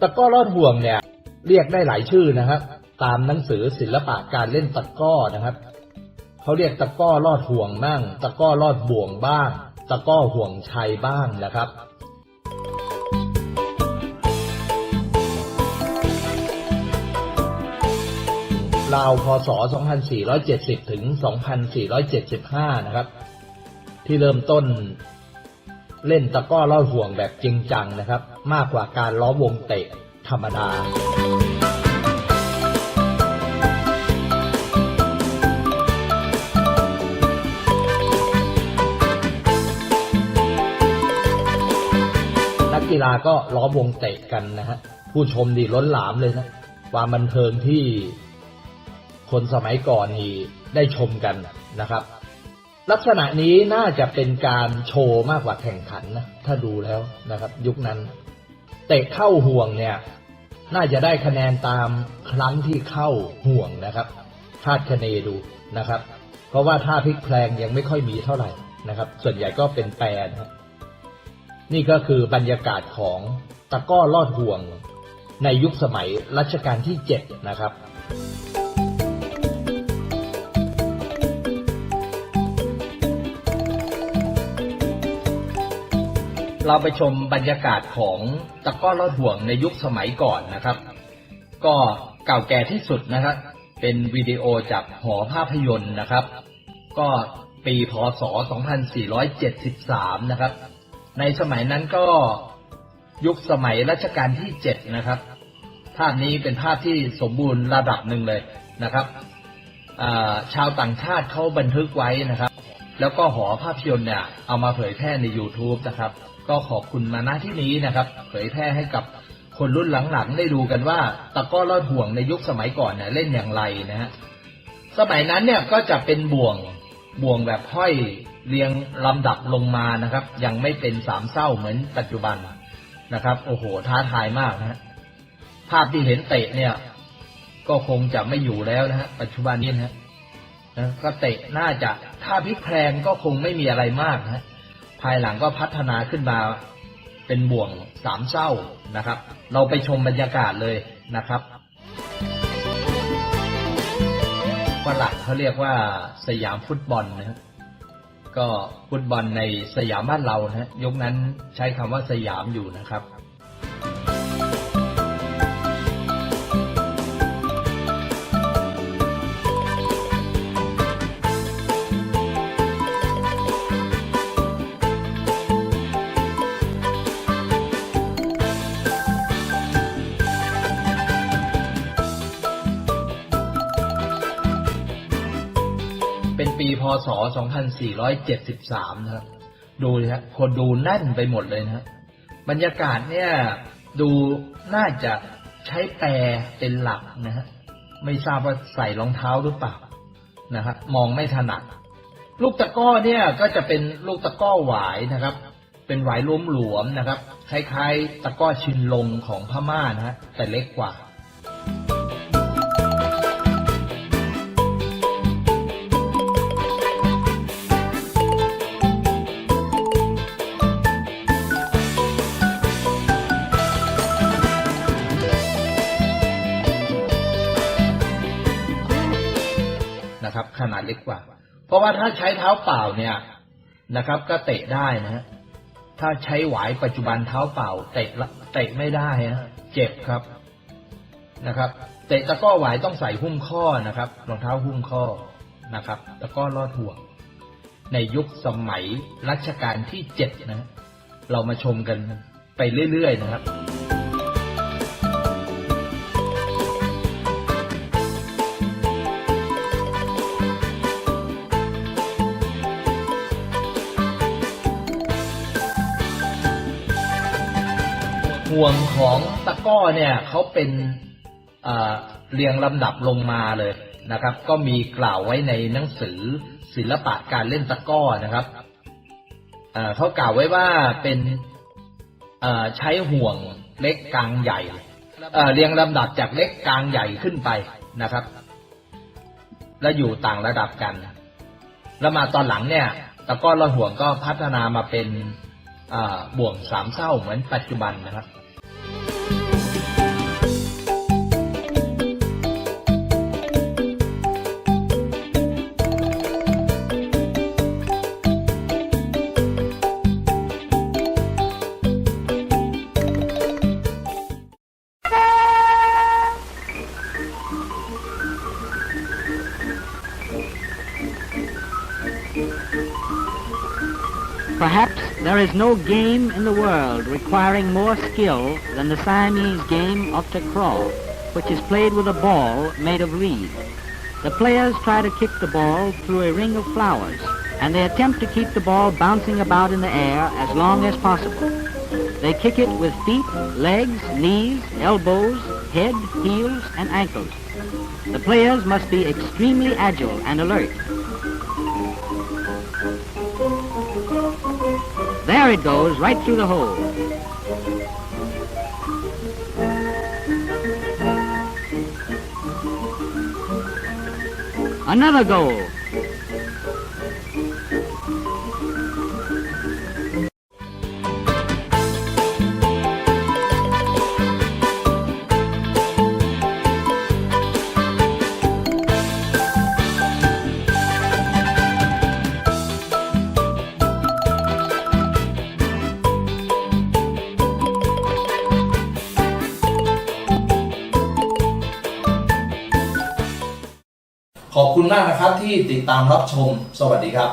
ตะก้อลอดห่วงเนี่ย เรียกได้หลายชื่อนะครับ ตามหนังสือศิลปะการเล่นตะก้อนะครับเขาเรียกตะก้อลอดห่วงบ้างตะก้อลอดบ่วงบ้าง ตะก้อห่วงชัยบ้างนะครับราวพศ 2470 ถึง 2475 นะครับ ที่เริ่มต้น เล่นตะก้อลอห่วงแบบจริงจังนะครับ มากกว่าการล้อวงเตะธรรมดานักกีฬาก็ล้อวงเตะกันนะฮะผู้ชมดีล้นหลามเลยนะความบันเทิงที่คนสมัยก่อนนี่ได้ชมกันนะครับ ลักษณะนี้น่าจะเป็นการโชว์มากกว่าแข่งขันนะ ถ้าดูแล้วนะครับ ยุคนั้น เตะเข้าห่วงเนี่ย น่าจะได้คะแนนตามครั้งที่เข้าห่วงนะครับคาดคะเนดูนะครับ เพราะว่าท่าพลิกแพลงยังไม่ค่อยมีเท่าไหร่นะครับ ส่วนใหญ่ก็เป็นแปรนะครับนี่ก็คือบรรยากาศของตะก้อลอดห่วงในยุคสมัยรัชกาลที่ 7 นะครับ เราไปชมบรรยากาศของตะก้อลอดห่วงในยุคสมัยก่อนนะครับ ก็เก่าแก่ที่สุดนะครับ เป็นวิดีโอจากหอภาพยนตร์นะครับ ก็ปีพศ 2473 นะครับ ในสมัยนั้นก็ยุคสมัยรัชกาลที่ 7 นะครับ ภาพนี้เป็นภาพที่สมบูรณ์ระดับหนึ่งเลยนะครับ ชาวต่างชาติเขาบันทึกไว้นะครับ แล้วก็หอภาพยนตร์เนี่ยเอามาเผยแพร่ใน YouTube นะครับ ก็ขอบคุณมาณที่นี้นะครับ เผยแพร่ให้กับคนรุ่นหลังๆ ได้ดูกันว่าตะก้อลอดห่วงในยุคสมัยก่อนเนี่ยเล่นอย่างไรนะฮะสมัยนั้นเนี่ยก็จะเป็นบ่วงบ่วงแบบห้อยเรียงลำดับลงมานะครับ ยังไม่เป็นสามเศร้าเหมือนปัจจุบันนะครับ โอ้โหท้าทายมากนะฮะภาพที่เห็นเตะเนี่ย ก็คงจะไม่อยู่แล้วนะฮะปัจจุบันนี้นะฮะก็เตะน่าจะถ้าพลิกแพลงก็คงไม่มีอะไรมากนะฮะ ภายหลังก็พัฒนาขึ้นมาเป็นบ่วงสามเศร้านะครับ เราไปชมบรรยากาศเลยนะครับฝรั่งเขาเรียกว่าสยามฟุตบอลนะฮะก็ฟุตบอลในสยามบ้านเรานะฮะยกนั้นใช้คำว่าสยามอยู่นะครับ ศ 2473 นะครับ ดูนะคนดูแน่นไปหมดเลยนะบรรยากาศเนี่ยดูน่าจะใช้แปรเป็นหลักนะฮะไม่ทราบว่าใส่รองเท้าหรือเปล่านะฮะมองไม่ถนัด ลูกตะก้อเนี่ยก็จะเป็นลูกตะก้อหวายนะครับ เป็นหวายล้มหลวมนะครับคล้ายๆตะก้อชินลงของพม่านะฮะแต่เล็กกว่า เล็กกว่า เพราะว่าถ้าใช้เท้าเปล่าเนี่ยนะครับ ก็เตะได้นะฮะถ้าใช้หวายปัจจุบันเท้าเปล่า เตะเตะไม่ได้นะเจ็บครับนะครับ เตะตะก้อหวายต้องใส่หุ้มข้อนะครับรองเท้าหุ้มข้อนะครับ ตะก้อลอดห่วง ในยุคสมัยรัชกาลที่เจ็ดนะฮะเรามาชมกันไปเรื่อยๆนะครับ ห่วงของตะก้อเนี่ยเขาเป็นเรียงลำดับลงมาเลยนะครับ ก็มีกล่าวไว้ในหนังสือศิลปะการเล่นตะก้อนะครับเขากล่าวไว้ว่าเป็นใช้ห่วงเล็กกลางใหญ่อ่เรียงลำดับจากเล็กกลางใหญ่ขึ้นไปนะครับ และอยู่ต่างระดับกัน แล้วมาตอนหลังเนี่ยตะก้อลอดห่วงก็พัฒนามาเป็นบ่วงสามเศร้าเหมือนปัจจุบันนะครับ Perhaps there is no game in the world requiring more skill than the Siamese game of crawl, which is played with a ball made of reed. The players try to kick the ball through a ring of flowers, and they attempt to keep the ball bouncing about in the air as long as possible. They kick it with feet, legs, knees, elbows, head, heels, and ankles. The players must be extremely agile and alert. There it goes, right through the hole. Another goal. คุณมากนะครับที่ติดตามรับชม สวัสดีครับ